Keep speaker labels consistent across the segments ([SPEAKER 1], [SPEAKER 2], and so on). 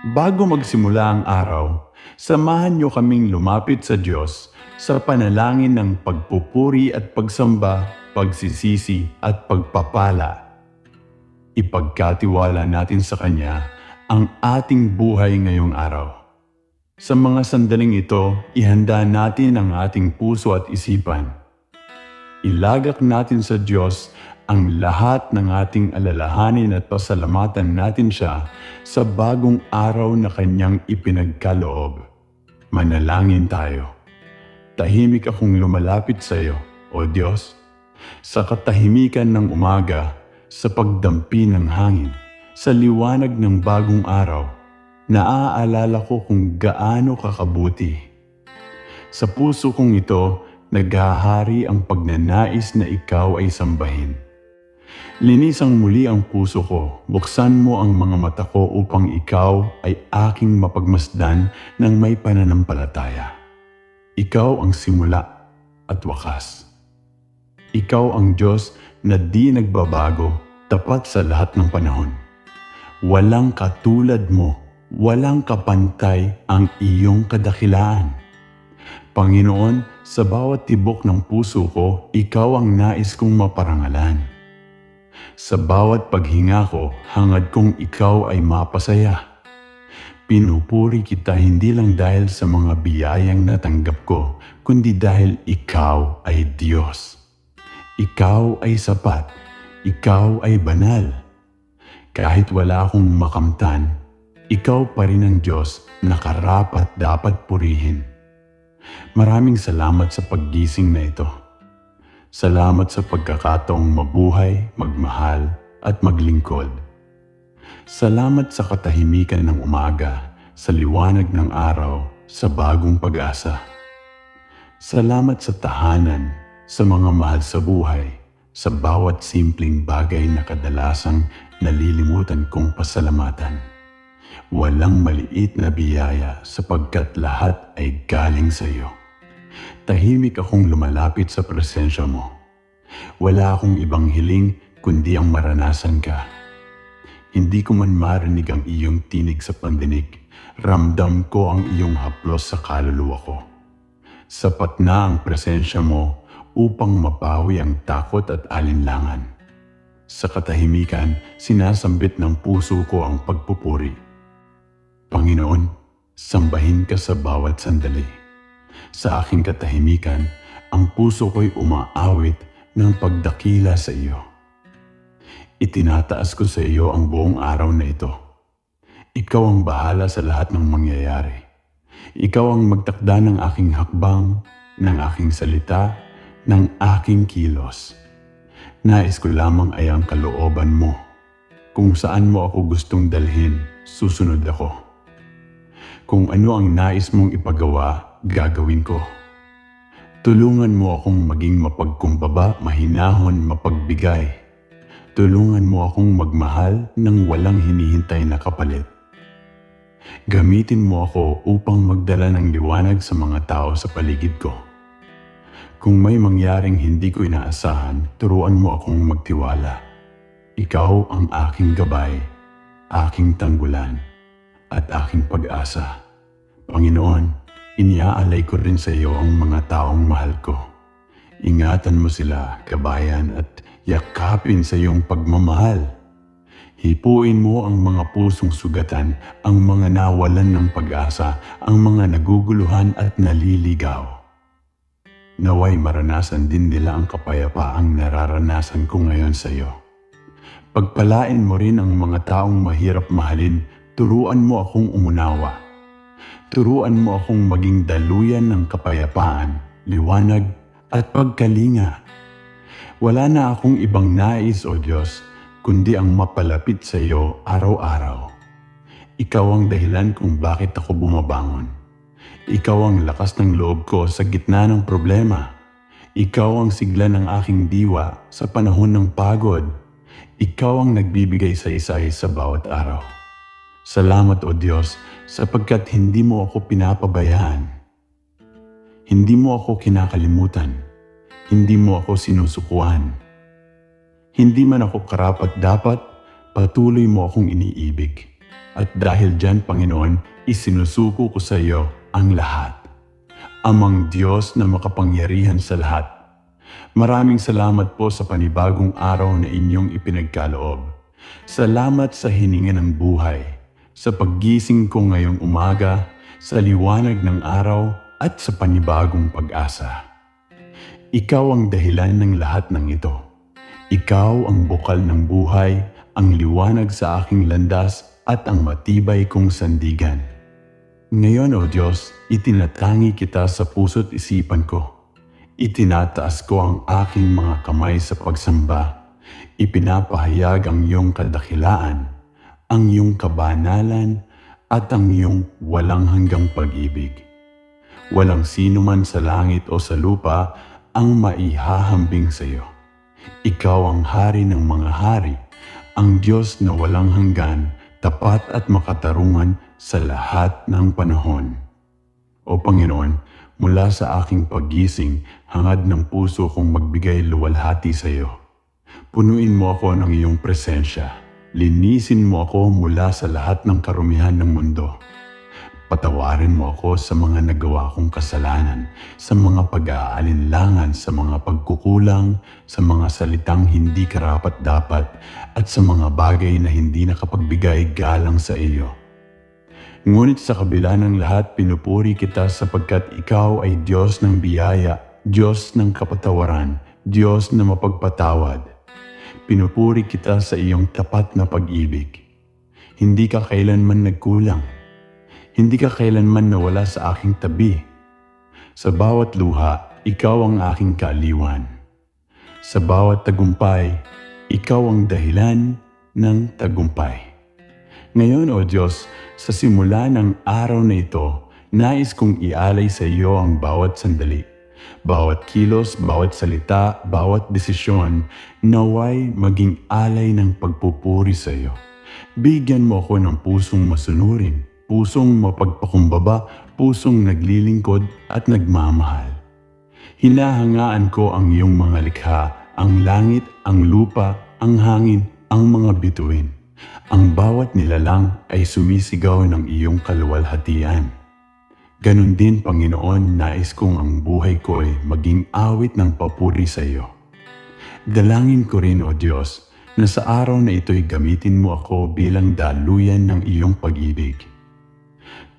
[SPEAKER 1] Bago magsimula ang araw, samahan niyo kaming lumapit sa Diyos sa panalangin ng pagpupuri at pagsamba, pagsisisi at pagpapala. Ipagkatiwala natin sa Kanya ang ating buhay ngayong araw. Sa mga sandaling ito, ihanda natin ang ating puso at isipan. Ilagak natin sa Diyos ang lahat ng ating alalahanin at pasalamatan natin siya sa bagong araw na kanyang ipinagkaloob. Manalangin tayo. Tahimik akong lumalapit sa iyo, O Diyos, sa katahimikan ng umaga, sa pagdampi ng hangin, sa liwanag ng bagong araw, naaalala ko kung gaano kakabuti. Sa puso kong ito, naghahari ang pagnanais na ikaw ay sambahin. Linisang muli ang puso ko, buksan mo ang mga mata ko upang ikaw ay aking mapagmasdan ng may pananampalataya. Ikaw ang simula at wakas. Ikaw ang Diyos na di nagbabago, tapat sa lahat ng panahon. Walang katulad mo, walang kapantay ang iyong kadakilaan. Panginoon, sa bawat tibok ng puso ko, ikaw ang nais kong maparangalan. Sa bawat paghinga ko, hangad kong ikaw ay mapasaya. Pinupuri kita hindi lang dahil sa mga biyayang natanggap ko, kundi dahil ikaw ay Diyos. Ikaw ay sapat. Ikaw ay banal. Kahit wala akong makamtan, ikaw pa rin ang Diyos na karapat dapat purihin. Maraming salamat sa paggising na ito. Salamat sa pagkakataong mabuhay, magmahal, at maglingkod. Salamat sa katahimikan ng umaga, sa liwanag ng araw, sa bagong pag-asa. Salamat sa tahanan, sa mga mahal sa buhay, sa bawat simpleng bagay na kadalasang nalilimutan kong pasalamatan. Walang maliit na biyaya sapagkat lahat ay galing sa iyo. Tahimik akong lumalapit sa presensya mo. Wala akong ibang hiling kundi ang maranasan ka. Hindi ko man marinig ang iyong tinig sa pandinig. Ramdam ko ang iyong haplos sa kaluluwa ko. Sapat na ang presensya mo upang mapawi ang takot at alinlangan. Sa katahimikan, sinasambit ng puso ko ang pagpupuri. Panginoon, sambahin ka sa bawat sandali. Sa aking katahimikan, ang puso ko'y umaawit ng pagdakila sa iyo. Itinataas ko sa iyo ang buong araw na ito. Ikaw ang bahala sa lahat ng mangyayari. Ikaw ang magtakda ng aking hakbang, ng aking salita, ng aking kilos. Nais ko lamang ay ang kalooban mo. Kung saan mo ako gustong dalhin, susunod ako. Kung ano ang nais mong ipagawa, gagawin ko. Tulungan mo akong maging mapagkumbaba, mahinahon, mapagbigay. Tulungan mo akong magmahal ng walang hinihintay na kapalit. Gamitin mo ako upang magdala ng liwanag sa mga tao sa paligid ko. Kung may mangyaring hindi ko inaasahan, turuan mo akong magtiwala. Ikaw ang aking gabay, aking tanggulan, at aking pag-asa. Panginoon, iniaalay ko rin sa iyo ang mga taong mahal ko. Ingatan mo sila, kabayan, at yakapin sa iyong pagmamahal. Hipuin mo ang mga pusong sugatan, ang mga nawalan ng pag-asa, ang mga naguguluhan at naliligaw. Naway maranasan din nila ang kapayapaang nararanasan ko ngayon sa iyo. Pagpalain mo rin ang mga taong mahirap mahalin, turuan mo akong umunawa. Turuan mo akong maging daluyan ng kapayapaan, liwanag at pagkalinga. Wala na akong ibang nais o Diyos, kundi ang mapalapit sa iyo araw-araw. Ikaw ang dahilan kung bakit ako bumabangon. Ikaw ang lakas ng loob ko sa gitna ng problema. Ikaw ang sigla ng aking diwa sa panahon ng pagod. Ikaw ang nagbibigay sa isay sa bawat araw. Salamat o Diyos sapagkat hindi mo ako pinapabayaan. Hindi mo ako kinakalimutan. Hindi mo ako sinusukuan. Hindi man ako karapat dapat, patuloy mo akong iniibig. At dahil dyan, Panginoon, isinusuko ko sa iyo ang lahat. Amang Diyos na makapangyarihan sa lahat. Maraming salamat po sa panibagong araw na inyong ipinagkaloob. Salamat sa hininga ng buhay, sa paggising ko ngayong umaga, sa liwanag ng araw at sa panibagong pag-asa. Ikaw ang dahilan ng lahat ng ito. Ikaw ang bukal ng buhay, ang liwanag sa aking landas at ang matibay kong sandigan. Ngayon, O Diyos, itinatangi kita sa puso't isipan ko. Itinataas ko ang aking mga kamay sa pagsamba. Ipinapahayag ang iyong kadakilaan, ang iyong kabanalan, at ang iyong walang hanggang pag-ibig. Walang sino man sa langit o sa lupa ang maihahambing sa iyo. Ikaw ang hari ng mga hari, ang Diyos na walang hanggan, tapat at makatarungan sa lahat ng panahon. O Panginoon, mula sa aking paggising, hangad ng puso kong magbigay luwalhati sa iyo. Punuin mo ako ng iyong presensya. Linisin mo ako mula sa lahat ng karumihan ng mundo. Patawarin mo ako sa mga nagawa kong kasalanan, sa mga pag-aalinlangan, sa mga pagkukulang, sa mga salitang hindi karapat-dapat, at sa mga bagay na hindi nakapagbigay galang sa iyo. Ngunit sa kabila ng lahat, pinupuri kita sapagkat ikaw ay Diyos ng biyaya, Diyos ng kapatawaran, Diyos na mapagpatawad. Pinupuri kita sa iyong tapat na pag-ibig. Hindi ka kailanman nagkulang. Hindi ka kailanman nawala sa aking tabi. Sa bawat luha, ikaw ang aking kaaliwan. Sa bawat tagumpay, ikaw ang dahilan ng tagumpay. Ngayon, O Diyos, sa simula ng araw na ito, nais kong ialay sa iyo ang bawat sandali. Bawat kilos, bawat salita, bawat desisyon, naway maging alay ng pagpupuri sa iyo. Bigyan mo ako ng pusong masunurin, pusong mapagpakumbaba, pusong naglilingkod at nagmamahal. Hinahangaan ko ang iyong mga likha, ang langit, ang lupa, ang hangin, ang mga bituin. Ang bawat nilalang ay sumisigaw ng iyong kaluwalhatian. Ganon din, Panginoon, nais kong ang buhay ko ay maging awit ng papuri sa iyo. Dalangin ko rin, O Diyos, na sa araw na ito'y gamitin mo ako bilang daluyan ng iyong pag-ibig.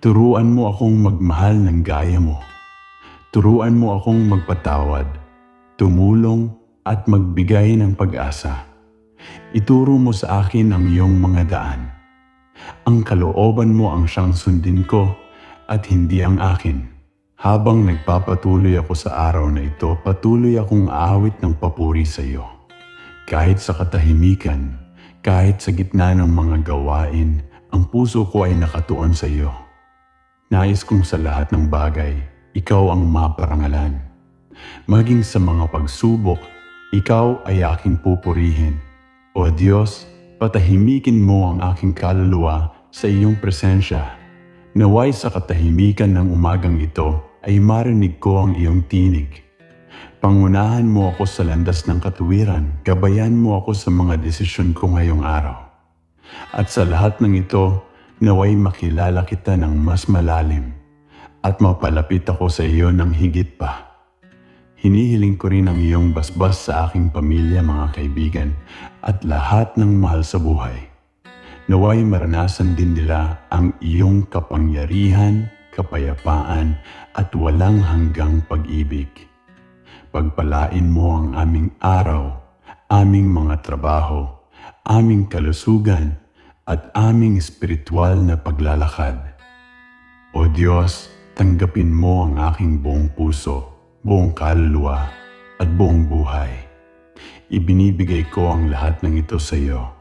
[SPEAKER 1] Turuan mo akong magmahal ng gaya mo. Turuan mo akong magpatawad, tumulong at magbigay ng pag-asa. Ituro mo sa akin ang iyong mga daan. Ang kalooban mo ang siyang sundin ko at hindi ang akin. Habang nagpapatuloy ako sa araw na ito, patuloy akong aawit ng papuri sa iyo. Kahit sa katahimikan, kahit sa gitna ng mga gawain, ang puso ko ay nakatuon sa iyo. Nais kong sa lahat ng bagay, ikaw ang maparangalan. Maging sa mga pagsubok, ikaw ay aking pupurihin. O Diyos, patahimikin mo ang aking kaluluwa sa iyong presensya. Naway sa katahimikan ng umagang ito ay marinig ko ang iyong tinig. Pangunahan mo ako sa landas ng katuwiran, gabayan mo ako sa mga desisyon ko ngayong araw. At sa lahat ng ito, naway makilala kita ng mas malalim at mapalapit ako sa iyo ng higit pa. Hinihiling ko rin ang iyong basbas sa aking pamilya, mga kaibigan, at lahat ng mahal sa buhay. Naway maranasan din nila ang iyong kapangyarihan, kapayapaan, at walang hanggang pag-ibig. Pagpalain mo ang aming araw, aming mga trabaho, aming kalusugan, at aming espiritual na paglalakad. O Diyos, tanggapin mo ang aking buong puso, buong kaluluwa, at buong buhay. Ibinibigay ko ang lahat ng ito sa iyo,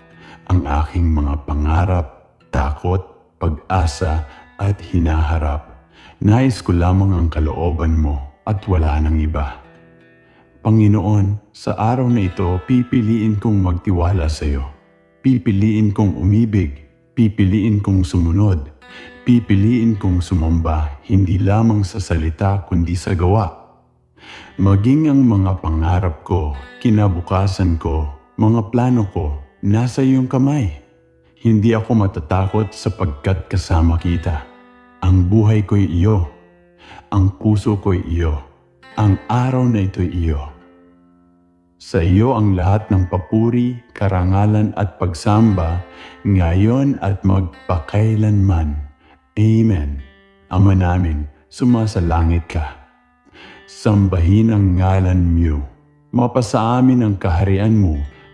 [SPEAKER 1] ang aking mga pangarap, takot, pag-asa, at hinaharap. Nais ko lamang ang kalooban mo at wala nang iba. Panginoon, sa araw na ito, pipiliin kong magtiwala sa iyo. Pipiliin kong umibig, pipiliin kong sumunod, pipiliin kong sumamba hindi lamang sa salita kundi sa gawa. Maging ang mga pangarap ko, kinabukasan ko, mga plano ko, nasa iyong kamay. Hindi ako matatakot sapagkat kasama kita. Ang buhay ko'y iyo. Ang puso ko'y iyo. Ang araw na ito'y iyo. Sa iyo ang lahat ng papuri, karangalan at pagsamba, ngayon at magpakailanman. Amen. Ama namin, sumasalangit ka. Sambahin ang ngalan mo. Mapasa amin ang kaharian mo.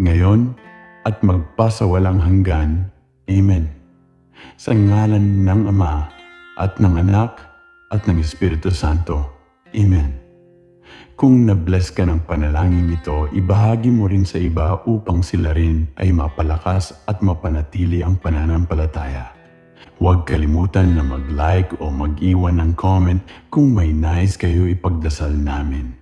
[SPEAKER 1] ngayon, at magpasawalang hanggan. Amen. Sa ngalan ng Ama, at ng Anak, at ng Espiritu Santo. Amen. Kung na-bless ka ng panalangin ito, ibahagi mo rin sa iba upang sila rin ay mapalakas at mapanatili ang pananampalataya. Huwag kalimutan na mag-like o mag-iwan ng comment kung may nais kayo ipagdasal namin.